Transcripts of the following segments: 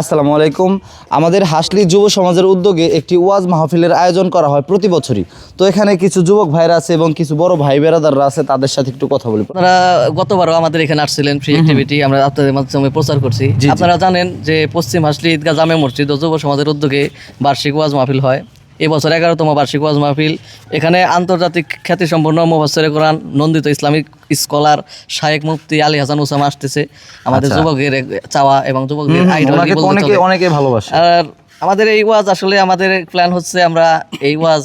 আসসালামু আলাইকুম। আমাদের হাসলি যুব সমাজের উদ্যোগে একটি ওয়াজ মাহফিলের আয়োজন করা হয় প্রতি বছরই। তো এখানে কিছু যুবক ভাইরা আছে এবং কিছু বড় ভাই বেরাদাররা আছে তাদের সাথে একটু কথা বলি। আপনারা গতবারও আমাদের এখানে আসছিলেন ফ্রি অ্যাক্টিভিটি আমরা আপনাদের মাধ্যমে প্রচার করছি। আপনারা জানেন যে পশ্চিম হাসলি ঈদগাহ জামে মসজিদ ও যুব সমাজের উদ্যোগে বার্ষিক ওয়াজ মাহফিল হয়। এবছর এগারোতম বার্ষিক ওয়াজ মাহফিল। এখানে আন্তর্জাতিক খ্যাতিসম্পন্ন মোহাসের কোরআন নন্দিত ইসলামিক স্কলার শায়েক মুফতি আলী হাসান উসামা আসতেছে। আমাদের আচ্ছা। যুবকের চাওয়া এবং যুবকদের আইডল অনেকে অনেকে ভালোবাসে। আর আমাদের এই ওয়াজ আসলে আমাদের প্ল্যান হচ্ছে আমরা এই ওয়াজ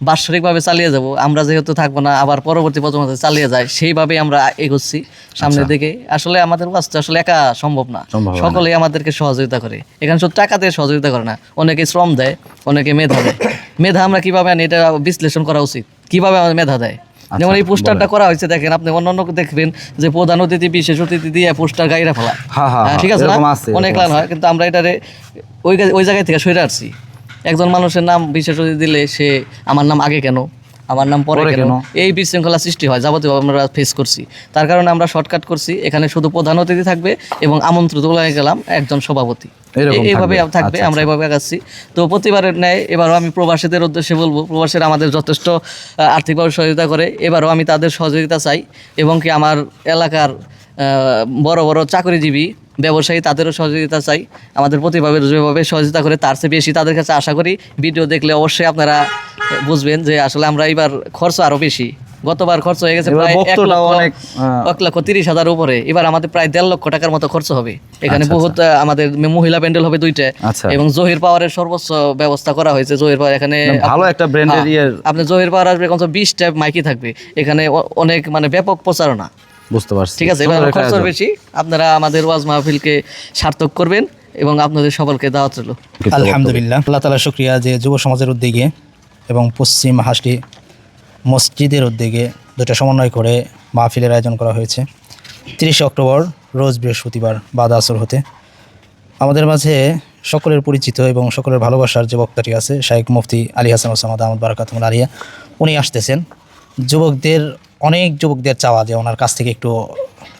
বাৎসরিকভাবে চালিয়ে যাব। আমরা যেহেতু থাকব না আবার পরবর্তী প্রজন্ম চালিয়ে যায় সেইভাবে আমরা এগোচ্ছি সামনের দিকে। আসলে আমাদের ওয়াজ তো আসলে একা সম্ভব না। সকলেই আমাদেরকে সহযোগিতা করে। এখানে শুধু টাকা দিয়ে সহযোগিতা করে না অনেকে শ্রম দেয় অনেকে মেধা দেয়। মেধা আমরা কীভাবে আনি এটা বিশ্লেষণ করা উচিত। কীভাবে আমাদের মেধা দেয়? যেমন এই পোস্টারটা করা হয়েছে দেখেন আপনি অন্যান্য দেখবেন যে প্রধান অতিথি বিশেষ অতিথি দিয়ে পোস্টার গাইরা ফেলা। হ্যাঁ, ঠিক আছে না? অনেক লান লাইন হয় কিন্তু আমরা এটারে ওই ওই জায়গায় থেকে সরে আসছি। একজন মানুষের নাম বিশেষ অতিথি দিলে সে আমার নাম আগে কেন? আমার নাম পরে কেন? এই বিশৃঙ্খলা সৃষ্টি হয় যাবতীয় আমরা ফেস করছি। তার কারণে আমরা শর্টকাট করছি এখানে শুধু প্রধান অতিথি থাকবে এবং আমন্ত্রিত হয়ে গেলাম একজন সভাপতি। এইভাবে থাকবে। থাকবে আচ্ছা, আমরা এভাবে আগাচ্ছি। তো প্রতিবারের ন্যায় এবারও আমি প্রবাসীদের উদ্দেশ্যে বলব প্রবাসীরা আমাদের যথেষ্ট আর্থিকভাবে সহযোগিতা করে। এবারও আমি তাদের সহযোগিতা চাই এবং কি আমার এলাকার বড় বড় চাকরিজীবী ব্যবসায়ী তাদেরও সহযোগিতা চাই। আমাদের প্রতিভাবে যেভাবে সহযোগিতা করে তার চেয়ে বেশি তাদের কাছে আশা করি ভিডিও দেখলে অবশ্যই আপনারা বুঝবেন যে আসলে আমরা এবার খরচ আরও বেশি। গতবার খরচ হয়ে গেছে প্রায় এক লক্ষ তিরিশ হাজার উপরে। এবার আমাদের প্রায় দেড় লক্ষ টাকার মতো খরচ হবে। এখানে আচ্ছা, বহুত আমাদের মহিলা প্যান্ডেল হবে দুইটা। আচ্ছা। এবং জহির পাওয়ারের সর্বোচ্চ ব্যবস্থা করা হয়েছে। জহির পাওয়ার এখানে ভালো একটা ব্র্যান্ডের আপনি জহির পাওয়ার আসবে কমসে বিশ টাইপ মাইকি থাকবে। এখানে অনেক মানে ব্যাপক প্রচারণা। বুঝতে পারছি। ঠিক আছে এবার খরচ বেশি। আপনারা আমাদের ওয়াজ মাহফিলকে সার্থক করবেন এবং আপনাদের সকলকে দাওয়াত রইল। আলহামদুলিল্লাহ। আল্লাহ তালা শুক্রিয়া যে যুব সমাজের উদ্যোগে এবং পশ্চিম হাসলি মসজিদের উদ্যোগে দুটো সমন্বয় করে মাহফিলের আয়োজন করা হয়েছে। তিরিশে অক্টোবর রোজ বৃহস্পতিবার বাদ আসর হতে। আমাদের মাঝে সকলের পরিচিত এবং সকলের ভালোবাসার যে বক্তাটি আছে শাহেক মুফতি আলী হাসান ওসামাদ আহমদ বারাকাতুল আলিয়া উনি আসতেছেন। যুবকদের অনেক যুবকদের চাওয়া যে ওনার কাছ থেকে একটু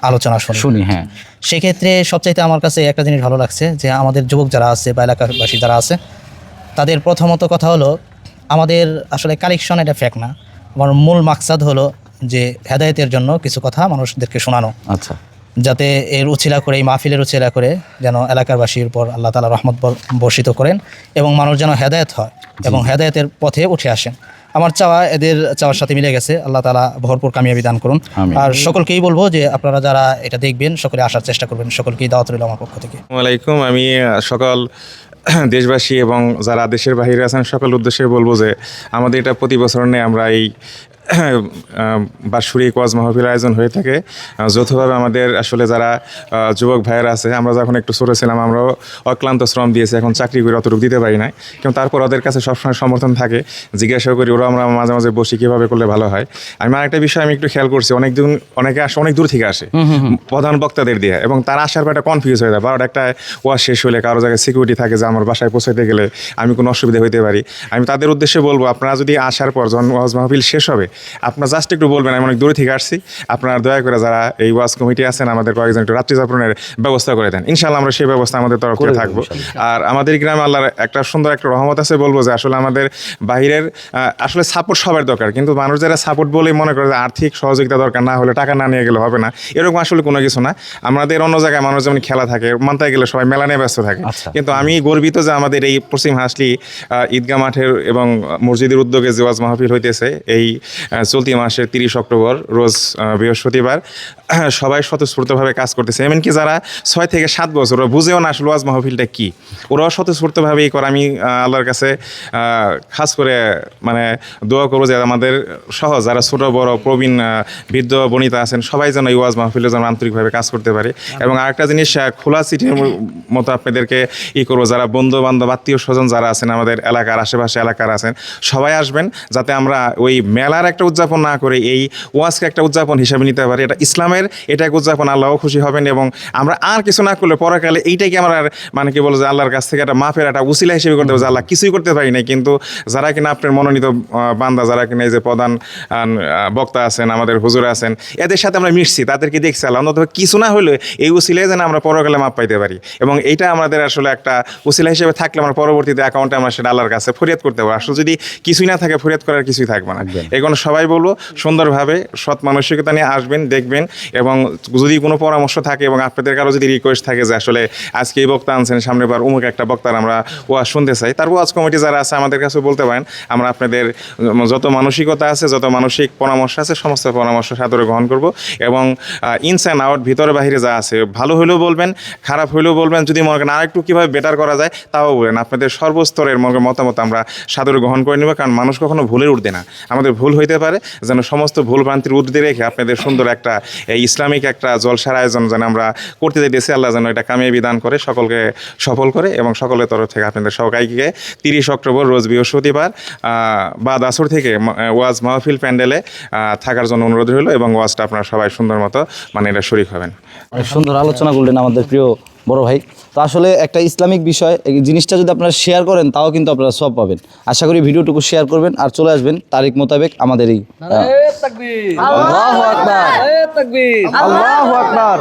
আলোচনা শুনি। শুনি হ্যাঁ। সেক্ষেত্রে সবচাইতে আমার কাছে একটা জিনিস ভালো লাগছে যে আমাদের যুবক যারা আছে বা এলাকাবাসী যারা আছে তাদের প্রথমত কথা হলো আমাদের আসলে কালেকশন এটা ফ্যাক না। আমার মূল মাকসাদ হলো যে হেদায়েতের জন্য কিছু কথা মানুষদেরকে শোনানো। আচ্ছা। যাতে এর উছিলা করে এই মাহফিলের উছিলা করে যেন এলাকাবাসীর উপর আল্লাহ তালা রহমত বর্ষিত করেন এবং মানুষ যেন হেদায়েত হয় এবং হেদায়তের পথে উঠে আসেন। আমার চাওয়া এদের চাওয়ার সাথে মিলে গেছে। আল্লাহ তালা ভরপুর কামিয়াবি দান করুন। আর সকলকেই বলব যে আপনারা যারা এটা দেখবেন সকলে আসার চেষ্টা করবেন। সকলকেই দাওয়াত রইল আমার পক্ষ থেকে। আলাইকুম। আমি সকল দেশবাসী এবং যারা দেশের বাহিরে আছেন সকল উদ্দেশ্যে বলব যে আমাদের এটা প্রতি বছর নেই আমরা এই বাৎসরিক ওয়াজ মাহফিল আয়োজন হয়ে থাকে। যৌথভাবে আমাদের আসলে যারা যুবক ভাইয়েরা আছে আমরা যখন একটু ছোটো ছিলাম আমরাও অক্লান্ত শ্রম দিয়েছি এখন চাকরি করে অতটুকু দিতে পারি না কিন্তু তারপর ওদের কাছে সবসময় সমর্থন থাকে জিজ্ঞাসা করি ওরা আমরা মাঝে মাঝে বসি কীভাবে করলে ভালো হয়? আমি আরেকটা বিষয় আমি একটু খেয়াল করছি অনেক দিন অনেকে আসে অনেক দূর থেকে আসে প্রধান বক্তাদের দিয়ে এবং তারা আসার পর একটা কনফিউজ হয়ে যায় বারোটা একটা ওয়াজ শেষ হলে কারও জায়গায় সিকিউরিটি থাকে যে আমার বাসায় পৌঁছাতে গেলে আমি কোনো অসুবিধা হইতে পারি। আমি তাদের উদ্দেশ্যে বলব আপনারা যদি আসার পর যখন ওয়াজ মাহফিল শেষ হবে আপনারা জাস্ট একটু বলবেন আমি অনেক দূরে থেকে আসছি। আপনার দয়া করে যারা এই ওয়াজ কমিটি আছেন আমাদের কয়েকজন একটু রাত্রি যাপনের ব্যবস্থা করে দেন। ইনশাল্লাহ আমরা সেই ব্যবস্থা আমাদের তরফ থেকে থাকব। আর আমাদের গ্রামে আল্লাহর একটা সুন্দর একটা রহমত আছে বলব যে আসলে আমাদের বাহিরের আসলে সাপোর্ট সবার দরকার। কিন্তু মানুষ যারা সাপোর্ট বলেই মনে করে যে আর্থিক সহযোগিতা দরকার না হলে টাকা না নিয়ে গেলে হবে না এরকম আসলে কোনো কিছু না। আমাদের অন্য জায়গায় মানুষ যেমন খেলা থাকে মানতে গেলে সবাই মেলা নিয়ে ব্যস্ত থাকে। আচ্ছা। কিন্তু আমি গর্বিত যে আমাদের এই পশ্চিম হাসলি আহ, ঈদগাহ মাঠের এবং মসজিদের উদ্যোগে যে ওয়াজ মাহফিল হইতেছে এই চলতি মাসের তিরিশ অক্টোবর রোজ বৃহস্পতিবার। সবাই স্বতঃস্ফূর্তভাবে কাজ করতেছে। এমনকি যারা ছয় থেকে সাত বছর, ওরা বুঝেও না আসলে ওয়াজ মাহফিলটা কী। ওরাও স্বতঃস্ফূর্তভাবেই করে। আমি আল্লাহর কাছে খাস করে মানে দোয়া করব যে আমাদের সহ যারা ছোটো, বড়, প্রবীণ বৃদ্ধ, বনিতা আছেন, সবাই যেন এই ওয়াজ মাহফিলে যেন আন্তরিকভাবে কাজ করতে পারে। এবং আরেকটা জিনিস খোলা সিটির মতো আপনাদেরকে ই করব। যারা বন্ধু বান্ধব আত্মীয় স্বজন যারা আছেন, আমাদের এলাকার আশেপাশে এলাকার আছেন, সবাই আসবেন যাতে আমরা ওই মেলার একটা উদযাপন না করে, এই ওয়াজকে একটা উদযাপন হিসেবে নিতে পারি। এটা ইসলামের ইসলামের এটাকে উদযাপন আল্লাহও খুশি হবেন এবং আমরা আর কিছু না করলে পরকালে এইটাকে আমরা আর মানে কি বলো যে আল্লাহর কাছ থেকে একটা মাফের একটা উসিলা হিসেবে করতে হবে যে আল্লাহ কিছুই করতে পারি নাই। কিন্তু যারা কিনা আপনার মনোনীত বান্দা যারা কিনা এই যে প্রধান বক্তা আছেন আমাদের হুজুর আছেন এদের সাথে আমরা মিশছি তাদেরকে দেখছি আল্লাহ অন্তত কিছু না হলে এই উসিলায় যেন আমরা পরকালে মাপ পাইতে পারি। এবং এইটা আমাদের আসলে একটা উসিলা হিসেবে থাকলে আমরা পরবর্তীতে অ্যাকাউন্টে আমরা সেটা আল্লাহর কাছে ফরিয়াদ করতে পারব। আসলে যদি কিছুই না থাকে ফরিয়াদ করার কিছুই থাকবে না। এখন সবাই বলব সুন্দরভাবে সৎ মানসিকতা নিয়ে আসবেন দেখবেন এবং যদি কোনো পরামর্শ থাকে এবং আপনাদের কারও যদি রিকোয়েস্ট থাকে যে আসলে আজকে এই বক্তা আনছেন সামনে বার অমুক একটা বক্তার আমরা ওয়াজ শুনতে চাই, তার ওয়াজ কমিটি যারা আছে আমাদের কাছে বলতে পারেন, আমরা আপনাদের যত মানসিকতা আছে, যত মানসিক পরামর্শ আছে, সমস্ত পরামর্শ সাদরে গ্রহণ করব এবং ইনস অ্যান্ড আউট ভিতরে বাহিরে যা আছে, ভালো হলেও বলবেন, খারাপ হলেও বলবেন, যদি মনে করেন আরেকটু কীভাবে বেটার করা যায়, তাও বলেন আপনাদের সর্বস্তরের মনে মতামত আমরা সাদরে গ্রহণ করে নেব, কারণ মানুষ কখনো ভুলের উঠবে না। আমাদের ভুল হইতে পারে, যেন সমস্ত ভুল ভ্রান্তির উর্ধে রেখে আপনাদের সুন্দর একটা এই ইসলামিক একটা জলসার আয়োজন যেন আমরা করতে চাইতেছি আল্লাহ যেন এটা কামিয়াবি দান করে, সকলকে সফল করে এবং সকলের তরফ থেকে আপনাদের সবাইকে তিরিশ অক্টোবর রোজ বৃহস্পতিবার বা বাদ আসর থেকে ওয়াজ মাহফিল প্যান্ডেলে থাকার জন্য অনুরোধ রইল এবং ওয়াজটা আপনারা সবাই সুন্দর মতো মানে এটা শরিক হবেন। সুন্দর আলোচনা করলেন আমাদের প্রিয় বড় ভাই। তো আসলে একটা ইসলামিক বিষয় এই জিনিসটা যদি আপনারা শেয়ার করেন তাও কিন্তু আপনারা সব পাবেন। আশা করি ভিডিওটুকু শেয়ার করবেন আর চলে আসবেন তারিখ মোতাবেক আমাদের এই আল্লাহু আকবার।